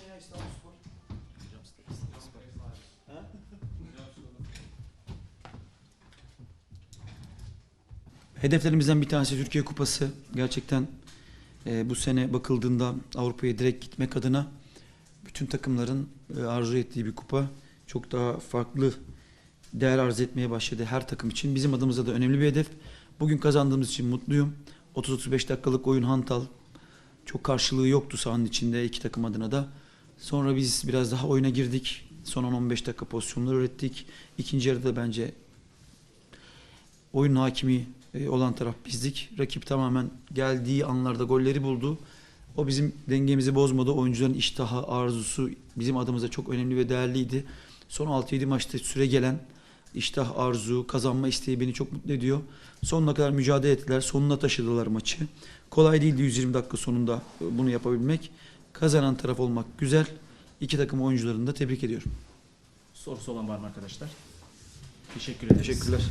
ne ya İstanbulspor? Ha? Hedeflerimizden bir tanesi Türkiye Kupası. Gerçekten e, bu sene bakıldığında Avrupa'ya direkt gitmek adına bütün takımların e, arzu ettiği bir kupa. Çok daha farklı değer arz etmeye başladı her takım için. Bizim adımıza da önemli bir hedef. Bugün kazandığımız için mutluyum. 30-35 dakikalık oyun hantal. Çok karşılığı yoktu sahanın içinde iki takım adına da. Sonra biz biraz daha oyuna girdik. Son 10-15 dakika pozisyonlar ürettik. İkinci yarıda bence oyun hakimi e, olan taraf bizdik. Rakip tamamen geldiği anlarda golleri buldu. O bizim dengemizi bozmadı. Oyuncuların iştahı, arzusu bizim adımıza çok önemli ve değerliydi. Son 6-7 maçta süre gelen iştah, arzu, kazanma isteği beni çok mutlu ediyor. Sonuna kadar mücadele ettiler. Sonuna taşıdılar maçı. Kolay değildi 120 dakika sonunda e, bunu yapabilmek. Kazanan taraf olmak güzel. İki takım oyuncularını da tebrik ediyorum. Sorusu olan var mı arkadaşlar? Teşekkür ederiz. Teşekkürler.